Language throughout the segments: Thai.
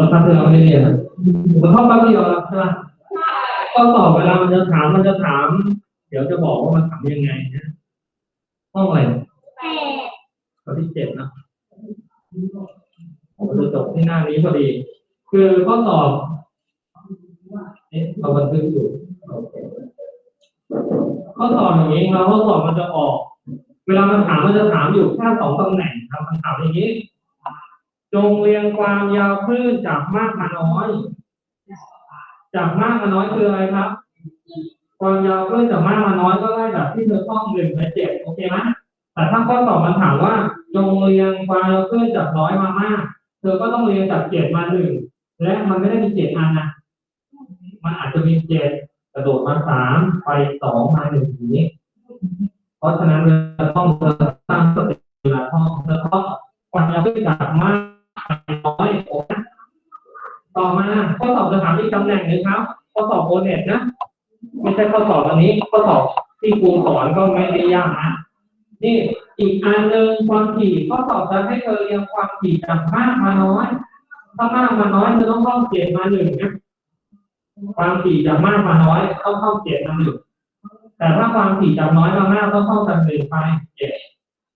ตอนพักเที่ยงเราไม่ได้เรียนนะมันเข้าแป๊บเดียวแล้วใช่ไหมก็สอบเวลามันจะถามมันจะถาม เดี๋ยวจะบอกว่ามันถามยังไงนะห้องอะไรแปดข้อที่เจ็ดนะผมจะจบที่หน้านี้พอดี คือข้อสอบเอ๊ะเราบันทึกอยู่โอเคข้อสอบอย่างนี้ครับข้อสอบมันจะออก เวลามันถามมันจะถามอยู่แค่สองตำแหน่งครับมันถามอย่างนี้ จงเรียงความยาวคลื่นจากมากมาน้อย จากมากมาน้อยคืออะไรครับ ความยาวคลื่นจากมากมาน้อยก็ได้จากที่เธอท่องหนึ่งและเจ็ดโอเคไหมแต่ถ้าข้อสอบมันถามว่าจงเรียงความยาวคลื่นจากน้อยมามาก เธอก็ต้องเรียงจากเจ็ดมาหนึ่งและมันไม่ได้มีเจ็ดอันนะมันอาจจะมีเจ็ดกระโดดมาสามไปสองมาหนึ่งอย่างนี้ เพราะฉะนั้นเวลาท่องเธอตั้งสติเวลาท่องเธอท่องความยาวคลื่นจากมาก ต่อมาข้อสอบจะถามอีกตำแหน่งหนึ่งครับข้อสอบโอเน็ตนะไม่ใช่ข้อสอบอันนี้ข้อสอบที่ครูสอนก็ไม่ได้ยากนะนี่อีกอันหนึ่งความถี่ข้อสอบจะให้เธอเรียงความถี่จากมากมาน้อยถ้ามากมาน้อยเธอต้องเข้าเจ็ดมาหนึ่งนะความถี่จากมากมาน้อยต้องเข้าเจ็ดมาหนึ่งแต่ถ้าความถี่จากน้อยมามากต้องเข้าจากหนึ่งไปเจ็ด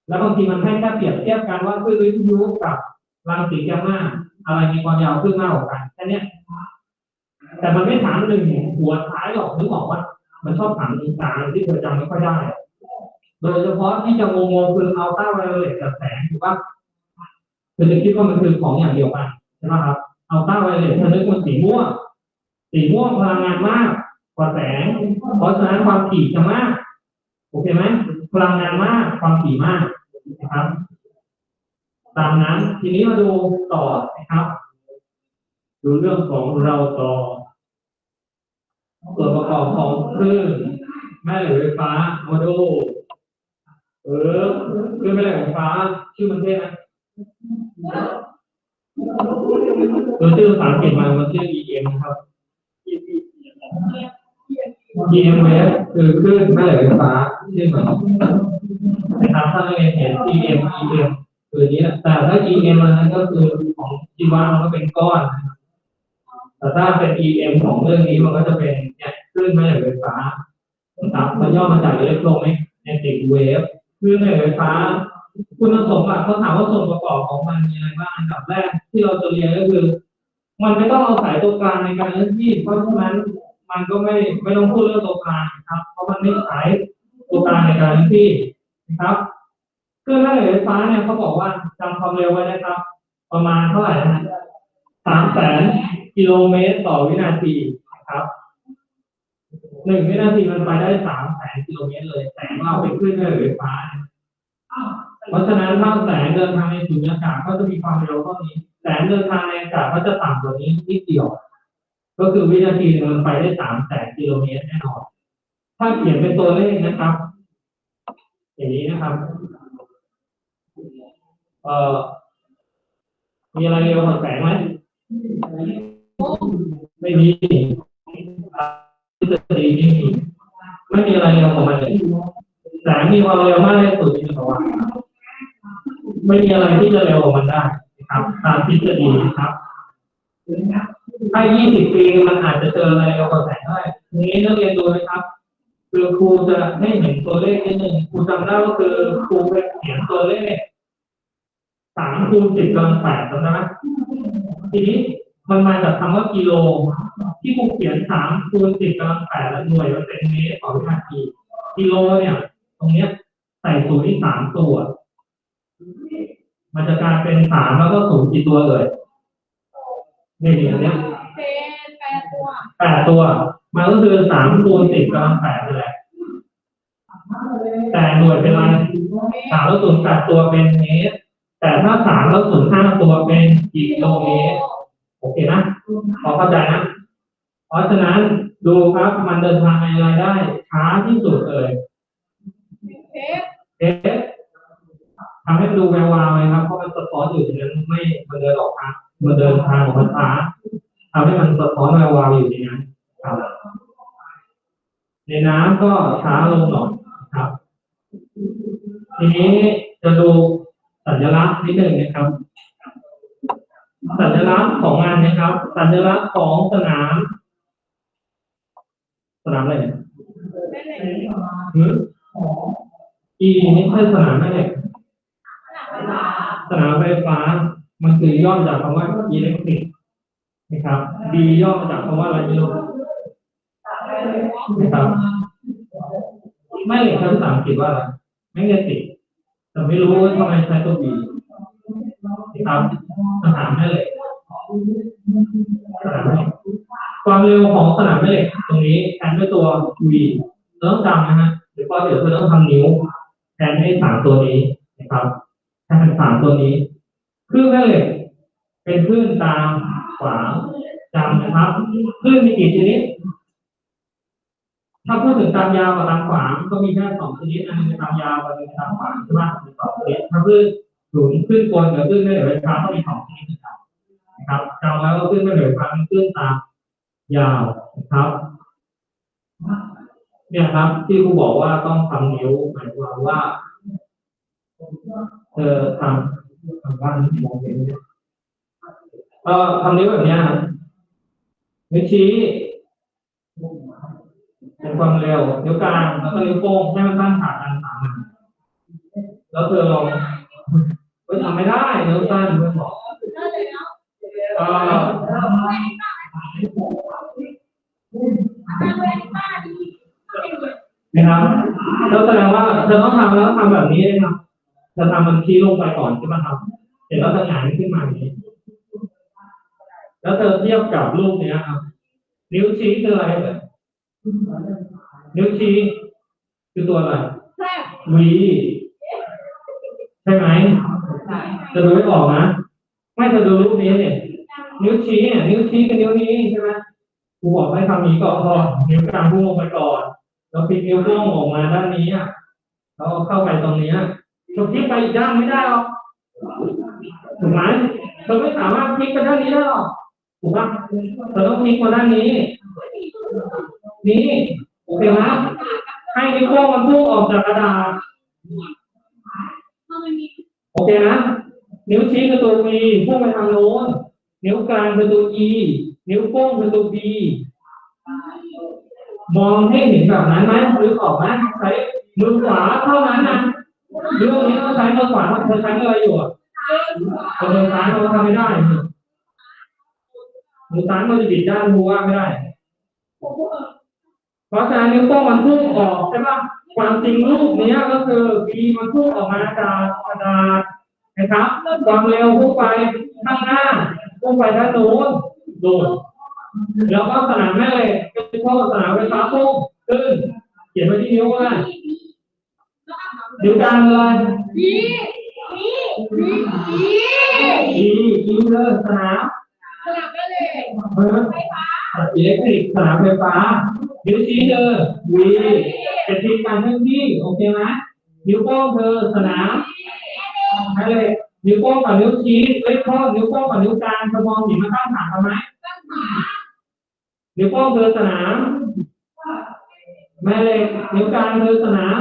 แล้วบางทีมันให้แค่เปรียบเทียบกันว่าคลื่นวิทยุกับรังสีแกมมา อะไรมีความยาวคลื่นมากกว่ากันแค่นี้แต่มันไม่ถามหนึ่งหัวท้ายหรอกนึกออกว่า มันชอบถามตรงกลางที่เธอจำไม่ค่อยได้ โดยเฉพาะที่จะงงๆคือเอาต้าไวโอเลตกับแสงถูกปะเธอจะคิดว่ามันคือของอย่างเดียวกันใช่ไหมครับเอาต้าไวโอเลตเธอนึกว่าสีม่วงสีม่วงพลังงานมากกว่าแสงเพราะฉะนั้นความถี่จะมากโอเคไหมพลังงานมากความถี่มากนะครับ ตามนั้นทีนี้มาดูต่อนะครับ ดูเรื่องของเราต่อส่วนประกอบของคลื่นแม่เหล็กไฟฟ้าโมดูลเออคลื่นแม่เหล็กไฟฟ้า ชื่อมันเท่ไหมตัวชื่อภาษาอังกฤษมันมันชื่อ EM นะครับ EM wave คือคลื่นแม่เหล็กไฟฟ้าชื่อเหมือนนะครับถ้าเราเรียนเห็น EM EM คือนี้แหละแต่ถ้า EM นั้นก็คือของชีวะมันก็เป็นก้อนแต่ถ้าเป็น EM ของเรื่องนี้มันก็จะเป็นเนี่ยคลื่นแม่เหล็กไฟฟ้านะครับมันย่อมาจากอิเล็กโทรแมกเนติกเวฟคลื่นแม่เหล็กไฟฟ้า คุณสมบัติเขาถามว่าส่วนประกอบของมันมีอะไรบ้างอันดับแรกที่เราจะเรียนก็คือ มันไม่ต้องเอาสายตัวกลางในการเล่นที่เพราะฉะนั้นมันก็ไม่ไม่ต้องพูดเรื่องตัวกลางนะครับ เพราะมันไม่ใช้ตัวกลางในการเล่นที่นะครับ คลื่นแม่เหล็กไฟฟ้าเนี่ยเขาบอกว่าจำความเร็วไว้นะครับ ประมาณเท่าไหร่นะสามแสนกิโลเมตรต่อวินาทีนะครับหนึ่งวินาทีมันไปได้สามแสนกิโลเมตรเลยแสงเราไปขึ้นด้วยไฟฟ้า เพราะฉะนั้นถ้าแสงเดินทางในสุญญากาศก็จะมีความเร็วเท่านี้ แสงเดินทางในอากาศก็จะต่ำกว่านี้นิดเดียว ก็คือวินาทีมันไปได้สามแสนกิโลเมตรแน่นอน ถ้าเขียนเป็นตัวเลขนะครับ อย่างนี้นะครับ เอ่อมีอะไรเร็วกว่าแสงไหมไม่มีทฤษฎีไม่มีไม่มีอะไรเร็วกว่ามันเลยแสงมีความเร็วมากที่สุดในจักรวาลไม่มีอะไรที่จะเร็วกว่ามันได้ครับ ตามทฤษฎีนะครับถ้า20 ปีมันอาจจะเจออะไรเร็วกว่าแสงได้ทีนี้นักเรียนดูนะครับคือครูจะให้เห็นตัวเลขนิดนึงครูจำได้ว่าคือครูไปเขียนตัวเลข สามคูณสิบกำลังแปดจำได้ไหมทีนี้มันมาจากคำว่ากิโล ที่ครูเขียนสามคูณสิบกำลังแปดแล้วหน่วยมันเป็นเมตรต่อวินาทีกิโลเนี่ย ตรงเนี้ยใส่ศูนย์ที่สามตัว มันจะกลายเป็นสามแล้วก็ศูนย์กี่ตัวเลยนี่นี่อันเนี้ยเป็นแปดตัวแปดตัว มันก็คือสามคูณสิบกำลังแปดนั่นแหละแต่หน่วยเป็นอะไรสามแล้วศูนย์แปดตัวเป็นเมตร แต่ถ้าสามแล้วศูนย์ห้าตัวเป็นกิโลเมตรโอเคนะพอเข้าใจนะ เพราะฉะนั้นดูครับมันเดินทางในอะไรได้ ช้าที่สุดเลยเทปเอ๊ะทำให้ดูแวววาวเลยครับเพราะมันสะท้อนอยู่ตรงนั้นไม่มันเดินออกทางมันเดินทางของมันช้าทำให้มันสะท้อนแวววาวอยู่ในนั้นครับในน้ำก็ช้าลงหน่อยครับ ทีนี้จะดู สัญลักษณ์นิดหนึ่งนะครับ สัญลักษณ์ของงานนะครับ สัญลักษณ์ของสนาม สนามอะไรเนี่ยแม่เหล็กหืมอีนี่ใช่สนามแม่เหล็กขนาสนามไฟฟ้า มันคือย่อมาจากคำว่าอิเล็กทริกนะครับ B ย่อมาจากคำว่าอะไรไม่รู้นะครับแม่เหล็กใช้ภาษาอังกฤษว่าอะไรแมกเนติก แต่ไม่รู้ว่าทำไมใช้ตัว B นะครับสนามแม่เหล็กสนามแม่เหล็กความเร็วของสนามแม่เหล็กตรงนี้แทนด้วยตัว V เราต้องจำนะฮะเดี๋ยวพอเดี๋ยวเราต้องทำนิ้วแทนให้สามตัวนี้นะครับแทนสามตัวนี้คลื่นแม่เหล็ก เป็นคลื่นตามขวาจำนะครับคลื่นมีกี่ชนิด ถ้าพูดถึงตามยาวกับตามขวางก็มีแค่สองชนิดอันหนึงเป็นตามยาวอันหนึงเป็นตามขวางใช่ไหมสองชนิดถ้าคลื่นสูงคลื่นกลกับคลื่นแม่เหล็กไฟฟ้าก็มีสองชนิดเหมือนกันนะครับจำแล้วก็คลื่นแม่เหล็กไฟฟ้าเป็นคลื่นตามยาวนะครับเนี่ยครับ ที่ครูบอกว่าต้องทำนิ้วหมายความว่าเออทำทำบ้านมองเห็นเนี่ยเออทำนิ้วแบบเนี้ยครับนิ้วชี้ เป็นความเร็วนิ้วกลางแล้วก็นิ้วโป้งให้มันตั้งขากันสามแล้วเธอลองเฮ้ยทำไม่ได้นิ้วสั้นเพื่อนบอกเลิกเลยเนาะเอออานะครับแล้วแสดงว่าเธอต้องทำแล้วทำแบบนี้เลยครับเธอทำมันชี้ลงไปก่อนใช่ไหมครับเสร็จแล้วเธอหงายขึ้นมาอย่างนี้แล้วเธอเทียบกับรูปเนี้ยครับ นิ้วชี้คืออะไรเชี้คือตัวอะไรแซ่บวีใช่ไหมจะดูไม่ออกนะ ไม่จะดูรูปนี้เนี่ยนิ้วชี้เนี่ยนิ้วชี้กับนิ้วนี้ใช่ไหมครูบอกให้ทำนี้ก่อนพอนิ้วกลางพุ่งลงไปก่อนแล้วพลิกนิ้วโป้งออกมาด้านนี้อะแล้วเข้าไปตรงนี้เราพลิกไปอีกด้านไม่ได้หรอกถูกไหมเราไม่สามารถพลิกไปด้านนี้ได้หรอกถูกปะเราต้องพลิกมาด้านนี้ นี่ โอเคไหมให้นิ้วโป้งมันพุ่งออกจากกระดาษโอเคนะ นิ้วชี้คือตัว V พุ่งไปทางโน้น นิ้วกลางคือตัว E นิ้วโป้งคือตัว B มองให้เห็นแบบนั้นไหมหรือออกไหมใช้มือขวาเท่านั้นนะเรื่องนี้ต้องใช้มือขวาเธอใช้มืออะไรอยู่อะมือซ้ายเราทำไม่ได้มือซ้ายเราจะบิดด้านมือว่าไม่ได้ ราะฉะนั้นนิ้วโป้งมันพุ่งออกใช่ปะความจริงรูปเนี้ยก็คือ B มันพุ่งออกมาจากกระดาษนะครับความเร็วพุ่งไปข้างหน้าพุ่งไปด้านโน้นโดดแล้วก็สนามแม่เหล็กเป็นพวกสนามไฟฟ้าพุ่งขึ้นเขียนไว้ที่นิ้วก็ได้นิ้วกลางเลยดีดีดีดีดีดีเลยสนามสลับกันเลยเออไฟฟ้า อิเล็กทริกสนามไฟฟ้านิ้วชี้เธอวีเป็นทีมการเคลื่อนที่โอเคไหมนิ้วโป้งเธอสนามใช่เลยนิ้วโป้งกับนิ้วชี้เอ้ยข้อนิ้วโป้งกับนิ้วกลางจะมองเห็นมันตั้งฉากกันไหมตั้งขานิ้วโป้งคือสนามแม่เหล็กนิ้วกลางคือสนาม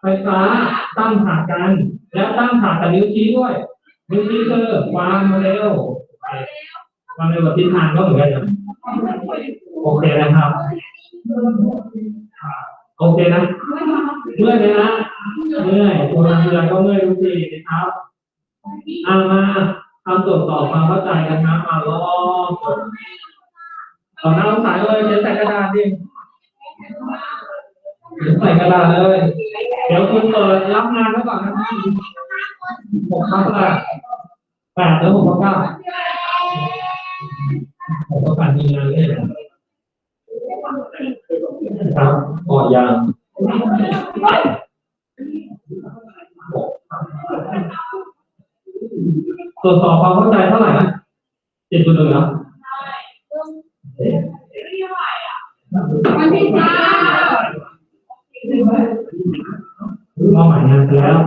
ไฟฟ้าตั้งฉากกัน และตั้งฉากกับนิ้วชี้ด้วย นิ้วชี้คือวางมเร็ววามเร็วกับทิศทางก็เหมือนกันนะ โอเคนะครับ โอเคนะ เมื่อยไหมนะเมื่อยคนทำอะไรก็เมื่อยทุกทีนะครับเอามาทำตรวจสอบความเข้าใจกันนะมาลองต่อหน้าสายเลยเขียนใส่กระดาษดิเขียนใส่กระดาษเลย เดี๋ยวคุณเปิดรับงานไว้ก่อนนะหกพันแปดแปดหรือหกพันเก้า มีงานเลยครับก่อยางตรวจสอบความเข้าใจเท่าไหร่นะเจ็ดจุดหนึ่งนะวันที่เก้ามอบหมายงานไปแล้ว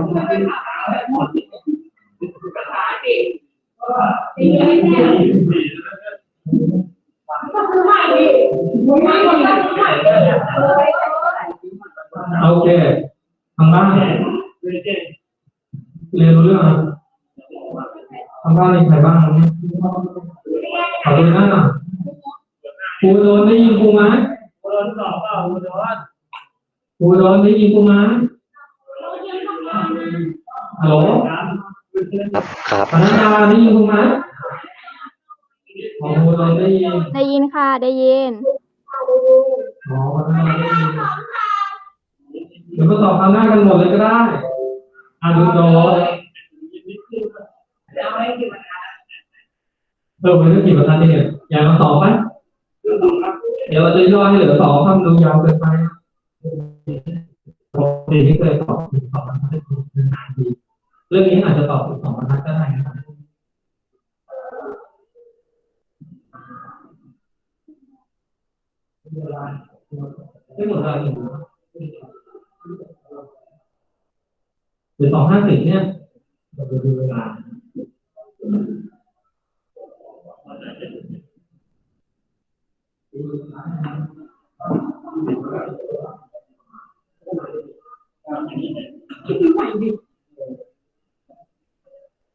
บ้านเรียนรู้เรื่องอะไรทางบ้านมีใครบ้างขอดูหน้าหน่อยครูโดนได้ยินครูไหมโดนสอบเปล่าโดนครูโดนได้ยินครูไหมฮัลโหลครับครับพนักงานได้ยินครูไหมของครูโดนได้ยินได้ยินค่ะได้ยินอ๋อพนักงานได้ยินเดี๋ยวก็ตอบคำหน้ากันหมดเลยก็ได้อะดูโดนแล้วไม่กี่วันนะเออมันก็กี่บรรทัดเนี่ยอยากมาสอบไหมเดี๋ยวเราจะย่อให้เหลือสองคำดูยาวเกินไปปกติที่เคยตอบถึงสองบรรทัดเป็นนานทีเรื่องนี้อาจจะตอบถึงสองบรรทัดก็ได้นะครับไม่หมดเวลาอีก หรือสองห้าสิบเนี่ยเราจะดูเวลา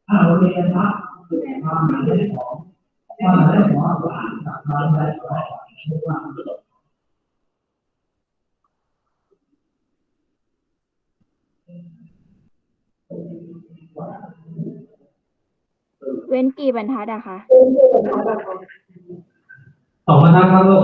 อ่าโอเคครับมาได้ของมาได้ของมาได้ของ ว้นกี่บรรทัดอะคะสองบรรทัดครับลูก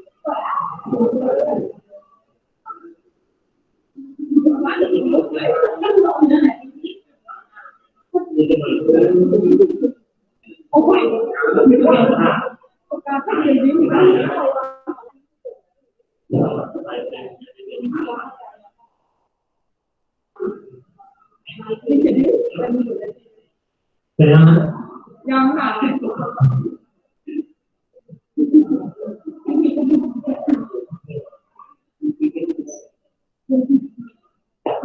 ยังค่ะ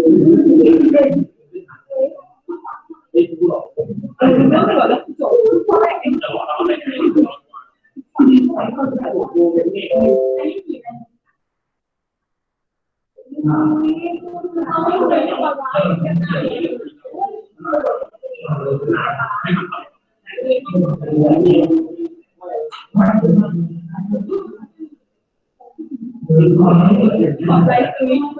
หลั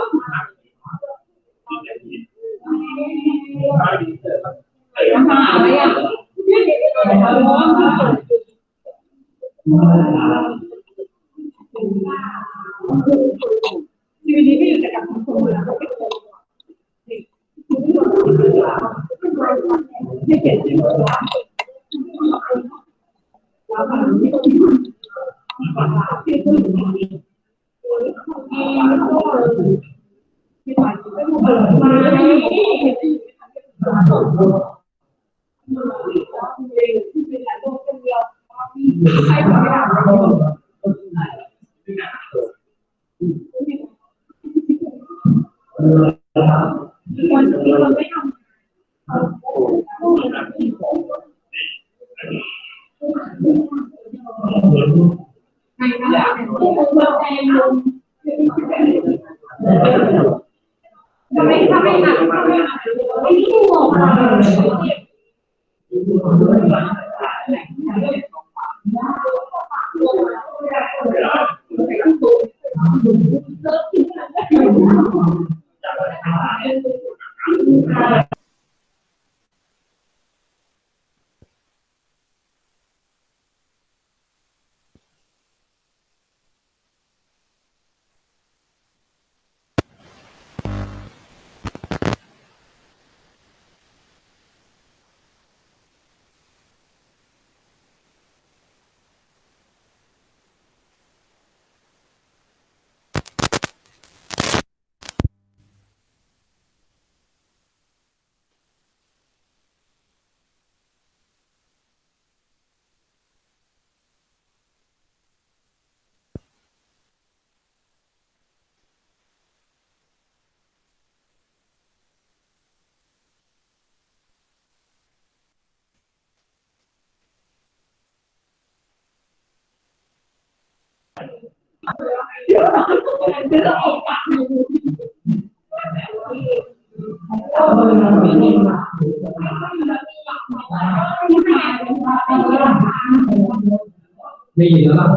จริงแล้วใครทำไม่ได้คนที่คนไม่ทำ ทำไมทำไมหนักทำไมหนัก ไม่รู้อะ ได้ยินแล้วล่ะ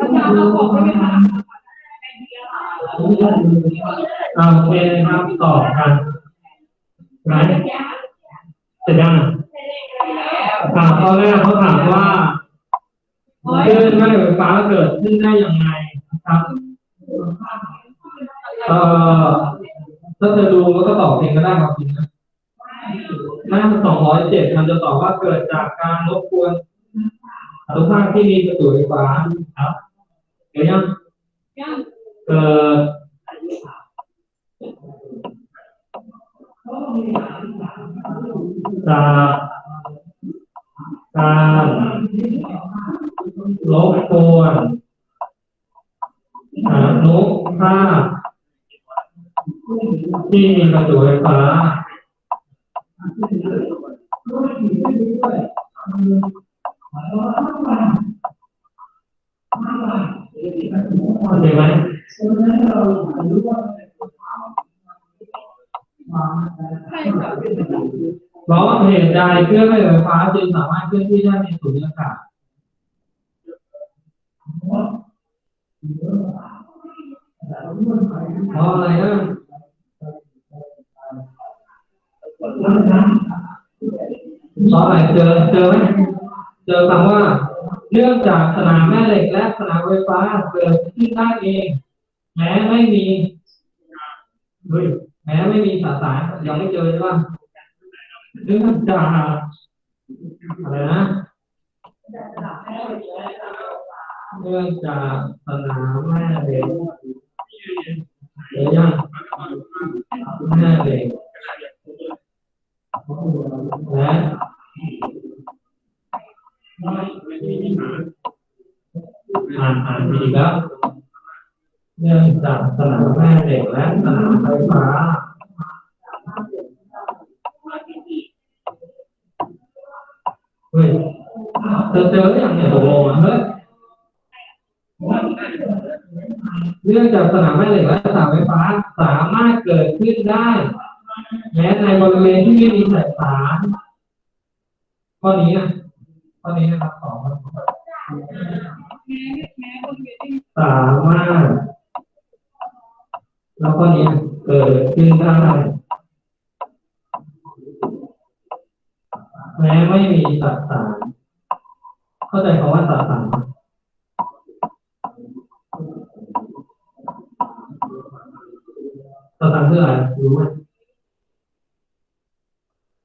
อาจย์เราบอกไม่เป็นไรอ่าโอเคนะครับต่อกันไหนเสร็จยังถามข้อแรกเขาถามว่า คลื่นม่เหล็กไฟฟ้าเกิดขึ้นได้ยังไงนะครับเอ่อถ้าเธอดูมันก็ตอบเองก็ได้ครับจริงนะหน้าสองร้อยเจ็ดมันจะตอบว่าเกิดจากการรบกวนอนุภาคที่มีประจุไฟฟ้าครับเดี๋ยวยังเกิดจากการ รบกวนอนุภาคที่มีประจุไฟฟ้าเข้าใจไหมใช่ค่ะเพราะเหตุใดเครื่องแม่เหล็กไฟฟ้าจึงสามารถเคลื่อนที่ได้ในสุญญากาศ พราะอะไรนะพราะอะไรเจอเจอไหมเจอคำว่าเนื่องจากสนามแม่เหล็กและสนามไฟฟ้าเกิดขึ้นได้เอง แม้ไม่มีแม้ไม่มีสาสารยังไม่เจอใช่ป่ะเนื่องจากอะไรนะ เนื่องจากสนามแม่เหล็กเดี๋ยวยังแม่เหล็กและอ่านอ่านดีแล้วเนื่องจากสนามแม่เหล็กและสนามไฟฟ้าเฮ้ยเธอเจอหรือยังเนี่ยตกลงอะเฮ้ย เรื่องจากสนามแม่เหล็กและสามไฟฟ้าสามารถเกิดขึ้นได้แม้ในบริเวณที่ไม่มีสายสารข้อนี้นะข้อนี้นะครับสองสามารถแล้วข้อนี้เกิดขึ้นได้แม้ไม่มีสสารเข้าใจคำว่าสสาร ไหมสสารคืออะไรรู้ไหม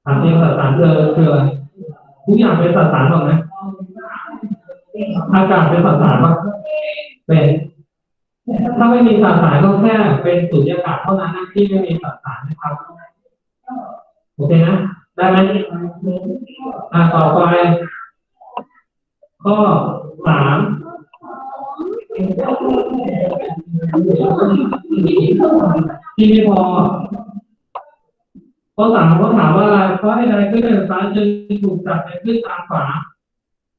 ถามจริงสสารคือคืออะไรทุกอย่างเป็นสสารหมดไหมอากาศเป็นสสารปะเป็นถ้าไม่มีสสารก็แค่เป็นสุญญากาศเท่านั้นนะที่ไม่มีสสารนะครับโอเคนะได้ไหมอ่าต่อไปข้อสาม ที่ไม่พอข้อสามเขาถามว่าเพราะให้ใดขึ้นซ้ายจึงถูกจับในขึ้นทางขวา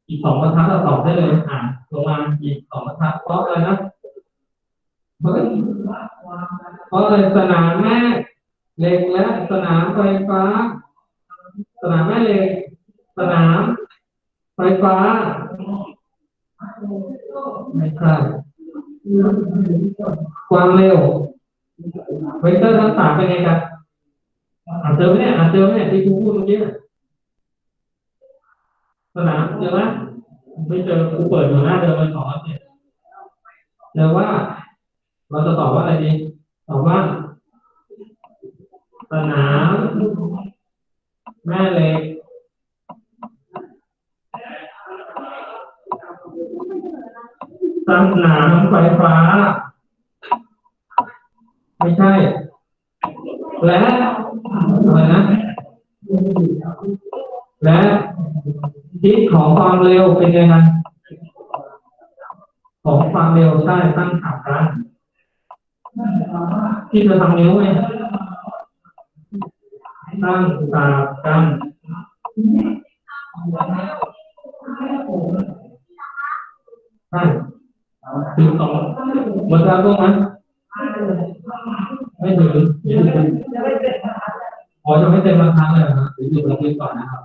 อีกสองบรรทัดเราตอบได้เลยอ่านลงมาอีกสองบรรทัดเพราะอะไรนะเพราะเพราะอะไรสนามแม่เหล็กและสนามไฟฟ้า สนามแม่เหล็ก สนามไฟฟ้า ไม่ใช่ความเร็วเวกเตอร์ทั้งสามเป็นไงกันอ่านเจอไหมเนี่ยอ่านเจอไหมเนี่ยที่ครูพูดเมื่อกี้น่ะสนามเจอไหมไม่เจอครูเปิดอยู่หน้าเดิมเลยสองเนี่ยเจอว่า เราจะตอบว่าอะไรดีตอบว่าสนามแม่เหล็ก สนามไฟฟ้า ไม่ใช่ และอะไรนะ และทิศของความเร็วเป็นยังไงของความเร็วใช่ตั้งฉากกันที่เธอทำนิ้วไงตั้งฉากกันใช่ หมดแล้วตรงไหมไม่ถึงไม่ถึงอ๋อจะไม่เต็มราคาเลยนะหรืออยู่ระดับก่อนนะครับ